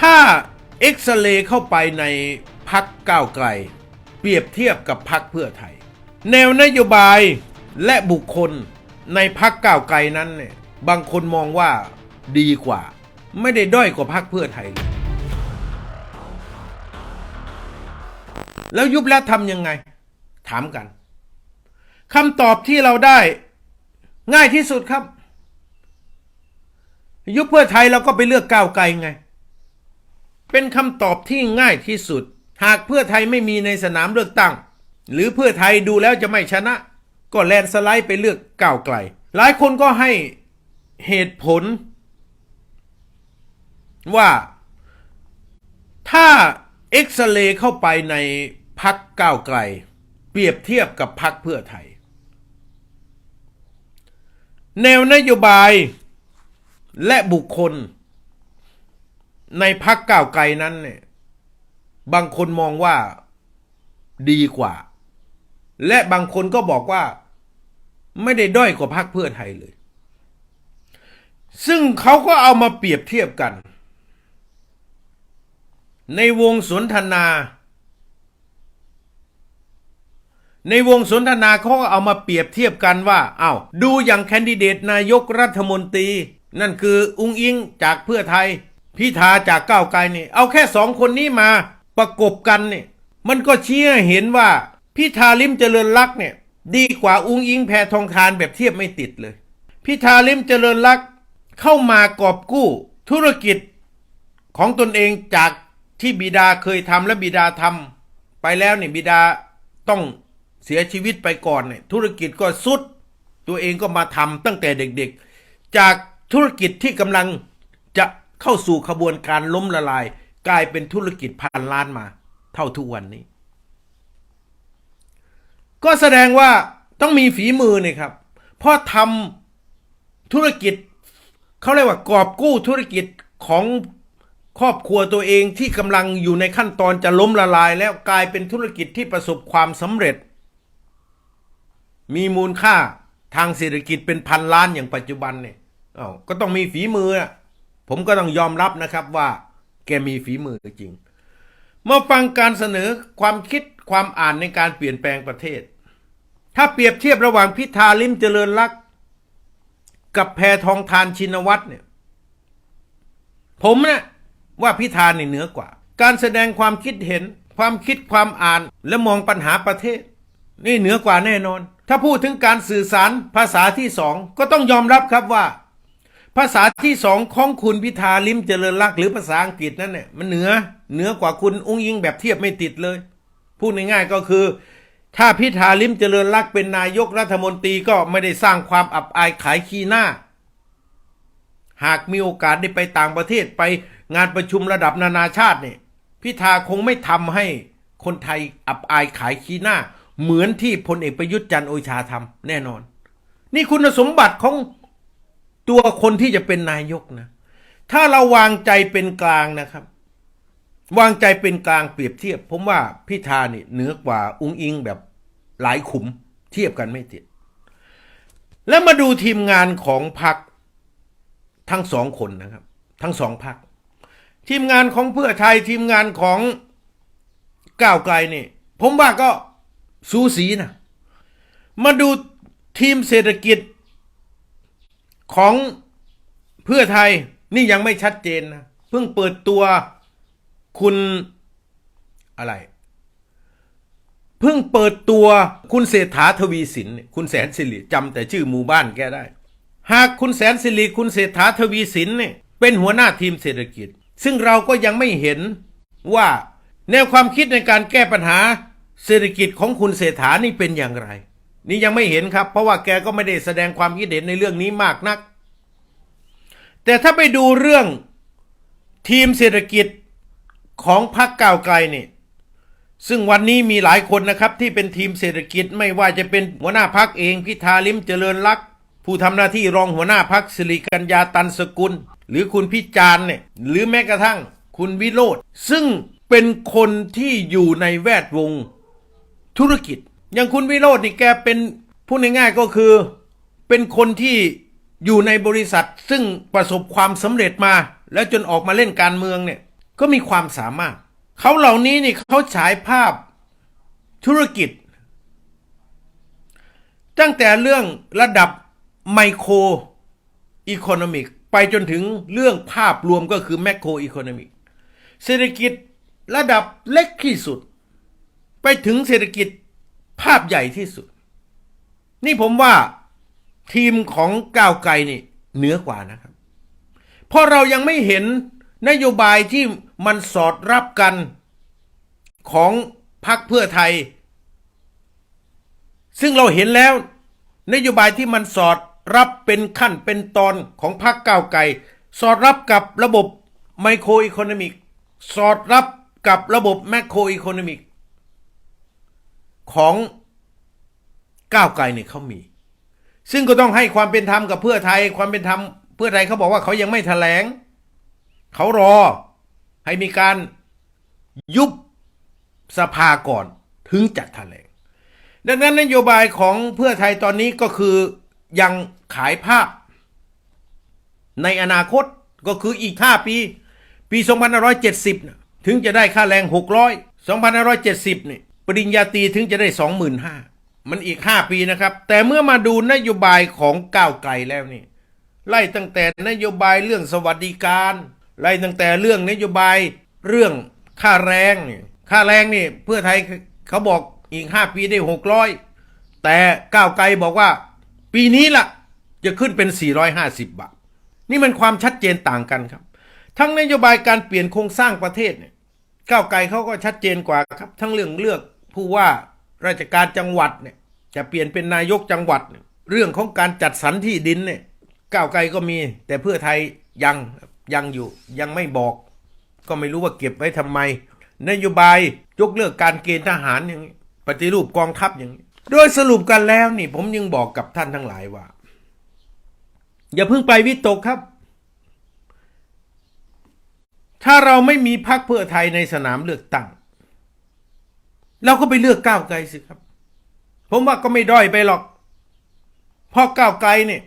ถ้าเอ็กซเรย์เข้าไปในพักก้าวไกล เปรียบเทียบกับพักเพื่อไทย แนวนโยบายและบุคคลในพักก้าวไกลนั้นเนี่ยบางคนมองว่าดีกว่า ไม่ได้ด้อยกว่าพักเพื่อไทยเลยแล้วยุบแล้วทำยังไง ถามกันคำตอบที่เราได้ง่ายที่สุดครับ ยุบเพื่อไทยเราก็ไปเลือกก้าวไกลไง เป็นคำตอบที่ง่ายที่สุด หากเพื่อไทยไม่มีในสนามเลือกตั้ง หรือเพื่อไทยดูแล้วจะไม่ชนะ ก็แลนสไลด์ไปเลือกก้าวไกล หลายคนก็ให้เหตุผล ว่าถ้าเอ็กซเรย์เข้าไปในพักก้าวไกล เปรียบเทียบกับพักเพื่อไทย แนวนโยบายและบุคคล ในพักก้าวไกลนั้นเนี่ยบางคนมองว่าดีกว่า และบางคนก็บอกว่าไม่ได้ด้อยกว่าพักเพื่อไทยเลย ซึ่งเขาก็เอามาเปรียบเทียบกัน ในวงสนทนา ในวงสนทนาเขาก็เอามาเปรียบเทียบกันว่าอา้าวดูอย่างแคนดิเดตนายกรัฐมนตรี นั่นคือ อุงอิงจากเพื่อไทย พิธาจากก้าวไกลนี่ เอาแค่สองคนนี้มาประกบกันเนี่ยมันก็ชี้ให้เห็นว่าพิธาลิมเจริญรักเนี่ย ดีกว่าอุ้งอิงแพทองทานแบบเทียบไม่ติดเลย พิธาลิมเจริญรักเข้ามากอบกู้ธุรกิจของตนเองจากที่บิดาเคยทำและบิดาทำไปแล้วเนี่ยบิดาต้องเสียชีวิตไปก่อนเนี่ยธุรกิจก็สุด ตัวเองก็มาทำตั้งแต่เด็กๆ จากธุรกิจที่กำลัง เข้าสู่ขบวนการล้มละลาย กลายเป็นธุรกิจพันล้านมา เท่าทุกวันนี้ ก็แสดงว่าต้องมีฝีมือนี่ครับเพราะทำธุรกิจเขาเรียกว่ากอบกู้ธุรกิจของครอบครัวตัวเองที่กำลังอยู่ในขั้นตอนจะล้มละลาย แล้วกลายเป็นธุรกิจที่ประสบความสำเร็จ มีมูลค่าทางเศรษฐกิจเป็นพันล้านอย่างปัจจุบันเนี่ยอ้าก็ต้องมีฝีมืออะ ผมก็ต้องยอมรับนะครับว่าแกมีฝีมือจริง เมาฟังการเสนอความคิดความอ่านในการเปลี่ยนแปลงประเทศ ถ้าเปรียบเทียบระหว่างพิธาลิมเจริญรักษ์กับแพทองทานชินวัตรเนี่ย ผมเนี่ยว่าพิธาเนี่ยเหนือกว่า การแสดงความคิดเห็น ความคิดความอ่านและมองปัญหาประเทศ นี่เหนือกว่าแน่นอน ถ้าพูดถึงการสื่อสารภาษาที่สองก็ต้องยอมรับครับว่า ภาษาที่สองของคุณพิธาลิมเจริญรักหรือภาษาอังกฤษนั่นเนี่ยมันเหนือเหนือกว่าคุณอุ้งยิงแบบเทียบไม่ติดเลย พูดง่ายๆก็คือ ถ้าพิธาลิมเจริญรักเป็นนายกรัฐมนตรีก็ไม่ได้สร้างความอับอายขายขี้หน้า หากมีโอกาสได้ไปต่างประเทศไปงานประชุมระดับนานาชาติเนี่ยพิธาคงไม่ทำให้คนไทยอับอายขายขี้หน้า เหมือนที่พลเอกประยุทธ์จันโอชาทำแน่นอน นี่คุณสมบัติของ ตัวคนที่จะเป็นนายกนะ ถ้าเราวางใจเป็นกลางนะครับ วางใจเป็นกลางเปรียบเทียบ ผมว่าพิธานี่เหนือกว่าอุ้งอิงแบบหลายขุมเทียบกันไม่ติด แล้วมาดูทีมงานของพรรคทั้งสองคนนะครับ ทั้งสองพรรคทีมงานของเพื่อไทยทีมงานของก้าวไกลนี่ ผมว่าก็สูสีนะ มาดูทีมเศรษฐกิจ ของเพื่อไทยนี่ยังไม่ชัดเจนนะเพิ่งเปิดตัวคุณอะไร เพิ่งเปิดตัวคุณเศรษฐาทวีสิน คุณแสนสิริจำแต่ชื่อหมู่บ้านแกได้ หากคุณแสนสิริคุณเศรษฐาทวีสินเนี่ยเป็นหัวหน้าทีมเศรษฐกิจ ซึ่งเราก็ยังไม่เห็นว่าแนวความคิดในการแก้ปัญหาเศรษฐกิจของคุณเศรษฐานี่เป็นอย่างไร นี่ยังไม่เห็นครับ เพราะว่าแกก็ไม่ได้แสดงความคิดเห็นในเรื่องนี้มากนัก แต่ถ้าไปดูเรื่องทีมเศรษฐกิจของพรรคก้าวไกลนี่ซึ่งวันนี้มีหลายคนนะครับที่เป็นทีมเศรษฐกิจไม่ว่าจะเป็นหัวหน้าพักเองพิธาลิมเจริญรักผู้ทำหน้าที่รองหัวหน้าพักสิริกัญญาตันสกุล หรือคุณพิจารณ์เนี่ยหรือแม้กระทั่งคุณวิโรธซึ่งเป็นคนที่อยู่ในแวดวงธุรกิจ อย่างคุณวิโรธนี่แกเป็นพูดง่ายๆก็คือ เป็นคนที่อยู่ในบริษัทซึ่งประสบความสำเร็จมา แล้วจนออกมาเล่นการเมืองเนี่ยก็มีความสามารถ เขาเหล่านี้นี่เขาฉายภาพธุรกิจ ตั้งแต่เรื่องระดับไมโครอีโคโนมิกไปจนถึงเรื่องภาพรวมก็คือแมโครอีโคโนมิกเศรษฐกิจระดับเล็กที่สุด ไปถึงเศรษฐกิจ ภาพใหญ่ที่สุด นี่ผมว่าทีมของก้าวไกลนี่เหนือกว่านะครับ เพราะเรายังไม่เห็นนโยบายที่มันสอดรับกันของพรรคเพื่อไทย ซึ่งเราเห็นแล้ว นโยบายที่มันสอดรับเป็นขั้นเป็นตอนของพรรคก้าวไกล สอดรับกับระบบไมโครอีโคโนมิก สอดรับกับระบบแมคโครอีโคโนมิก ของก้าวไกลเนี่ยเขามี ซึ่งก็ต้องให้ความเป็นธรรมกับเพื่อไทย ความเป็นธรรมเพื่อไทยเขาบอกว่าเขายังไม่แถลง เขารอให้มีการยุบสภาก่อนถึงจัดแถลง ดังนั้นนโยบายของเพื่อไทยตอนนี้ก็คือยังขายภาพ ในอนาคตก็คืออีก 5 ปี ปี 2570น่ะถึงจะได้ค่าแรง 600 2570นี่ ปริญญาตรีถึงจะได้25,000มันอีก5ปีนะครับ แต่เมื่อมาดูนโยบายของก้าวไกลแล้วนี่ ไล่ตั้งแต่นโยบายเรื่องสวัสดิการ ไล่ตั้งแต่เรื่องนโยบายเรื่องค่าแรงค่าแรงนี่เพื่อไทยเขาบอกอีก5ปีได้600แต่ก้าวไกลบอกว่า ปีนี้ล่ะจะขึ้นเป็น 450 บาท นี่มันความชัดเจนต่างกันครับ ทั้งนโยบายการเปลี่ยนโครงสร้างประเทศเนี่ยก้าวไกลเขาก็ชัดเจนกว่าครับ ทั้งเรื่องเลือก ผู้ว่าราชการจังหวัดเนี่ยจะเปลี่ยนเป็นนายกจังหวัดเเรื่องของการจัดสรรที่ดินเนี่ยก้าวไกลก็มี แต่เพื่อไทยยังยังอยู่ยังไม่บอก ก็ไม่รู้ว่าเก็บไว้ทำไม นโยบายยกเลิกการเกณฑ์ทหารอย่างนี้ปฏิรูปกองทัพอย่างนี้โดยสรุปกันแล้วนี่ ผมยังบอกกับท่านทั้งหลายว่า อย่าเพิ่งไปวิตกครับ ถ้าเราไม่มีพรรคเพื่อไทยในสนามเลือกตั้ง เราก็ไปเลือกก้าวไกลสิครับ ผมว่าก็ไม่ด้อยไปหรอกเพราะก้าวไกลเนี่ย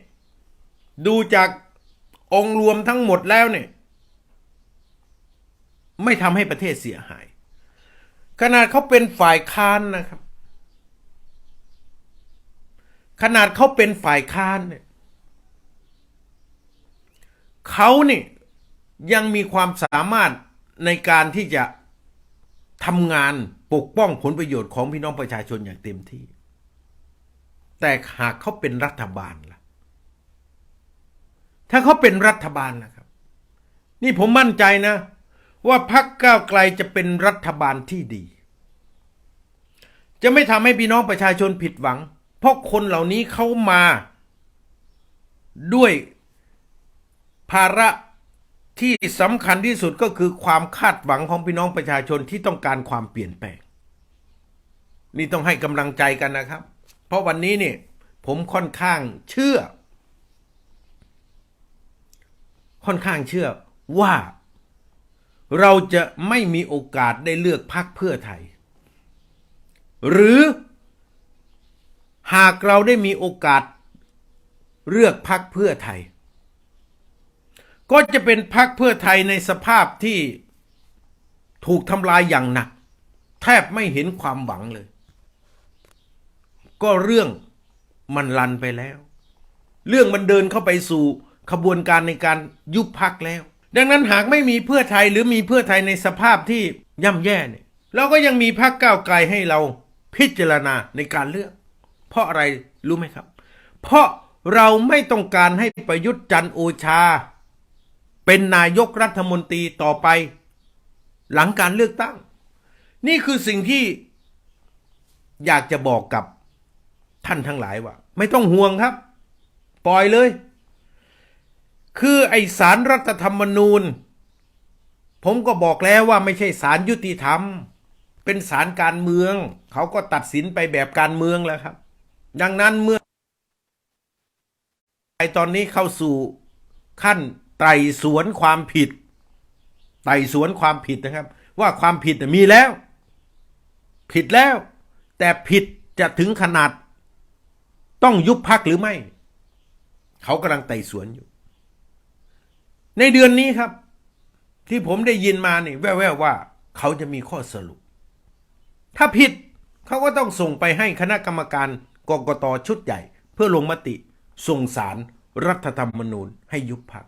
ดูจากองค์รวมทั้งหมดแล้วเนี่ย ไม่ทำให้ประเทศเสียหาย ขนาดเขาเป็นฝ่ายค้านนะครับ ขนาดเขาเป็นฝ่ายค้านเนี่ยเขาเนี่ยยังมีความสามารถในการที่จะทำงาน ปกป้องผลประโยชน์ของพี่น้องประชาชนอย่างเต็มที่ แต่หากเขาเป็นรัฐบาลล่ะ ถ้าเขาเป็นรัฐบาลนะครับ นี่ผมมั่นใจนะ ว่าพรรคก้าวไกลจะเป็นรัฐบาลที่ดี จะไม่ทำให้พี่น้องประชาชนผิดหวัง เพราะคนเหล่านี้เขามา ด้วยภาระ ที่สำคัญที่สุดก็คือความคาดหวังของพี่น้องประชาชนที่ต้องการความเปลี่ยนแปลง นี่ต้องให้กำลังใจกันนะครับ เพราะวันนี้เนี่ยผมค่อนข้างเชื่อ ค่อนข้างเชื่อว่าเราจะไม่มีโอกาสได้เลือกพรรคเพื่อไทย หรือหากเราได้มีโอกาสเลือกพรรคเพื่อไทย ก็จะเป็นพรรคเพื่อไทยในสภาพที่ถูกทำลายอย่างหนัก แทบไม่เห็นความหวังเลย ก็เรื่องมันลันไปแล้ว เรื่องมันเดินเข้าไปสู่ขบวนการในการยุบพักแล้ว ดังนั้นหากไม่มีเพื่อไทยหรือมีเพื่อไทยในสภาพที่ย่ำแย่เนี่ยเราก็ยังมีพักก้าวไกลให้เราพิจารณาในการเลือก เพราะอะไรรู้ไหมครับ เพราะเราไม่ต้องการให้ประยุทธ์จันโอชา เป็นนายกรัฐมนตรีต่อไป หลังการเลือกตั้ง นี่คือสิ่งที่อยากจะบอกกับท่านทั้งหลายว่า ไม่ต้องห่วงครับ ปล่อยเลย คือไอสารรัฐธรรมนูญ ผมก็บอกแล้วว่าไม่ใช่สารยุติธรรม เป็นสารการเมือง เขาก็ตัดสินไปแบบการเมืองแล้วครับ ดังนั้นเมื่อไอตอนนี้เข้าสู่ขั้น ไต่สวนความผิด ไต่สวนความผิดนะครับ ว่าความผิดมีแล้ว ผิดแล้ว แต่ผิดจะถึงขนาด ต้องยุบพักหรือไม่ เขากำลังไต่สวนอยู่ ในเดือนนี้ครับ ที่ผมได้ยินมาเนี่แว่วๆว่า เขาจะมีข้อสรุป ถ้าผิดเขาก็ต้องส่งไปให้คณะกรรมการกรกตชุดใหญ่ เพื่อลงมติส่งสารรัฐธรรมนูญให้ยุบพัก